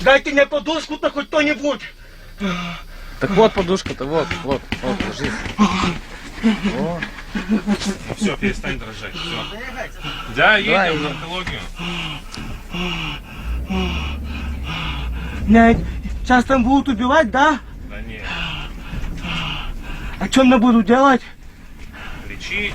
Дайте мне подушку-то хоть кто-нибудь. Так вот подушка-то, вот, вот, вот, ложись. Вот. Все, перестань дрожать. Все. Да, едем Давай. в наркологию. Меня сейчас там будут убивать, да? Да не, А что мне будут делать? лечить.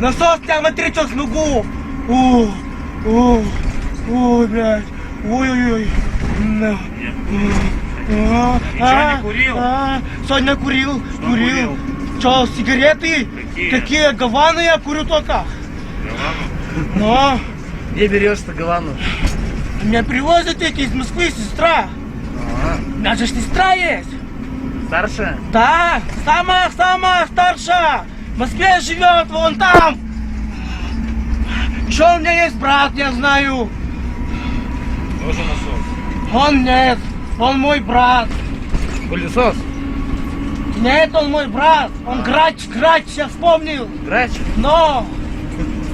Насос тричок с ногу. О, о, о блядь. Ой-ой-ой. Ничего а, а, курил? А, Сегодня курил, курил. Че, сигареты? Какие? Гаваны я курю только. Гавану? Но. Где берешь-то Гавану? Меня привозят эти из Москвы, сестра. У меня же сестра есть. Старшая? Да, самая-самая старшая. В Москве живет вон там. Еще у меня есть брат, я знаю. Тоже насос. Он нет, он мой брат. Пылесос? Нет, он мой брат. Он грач, грач, я вспомнил. Грач? Но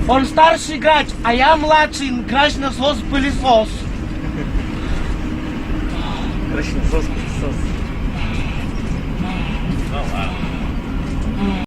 он старший грач, а я младший грач насос пылесос. Грач, насос, пылесос.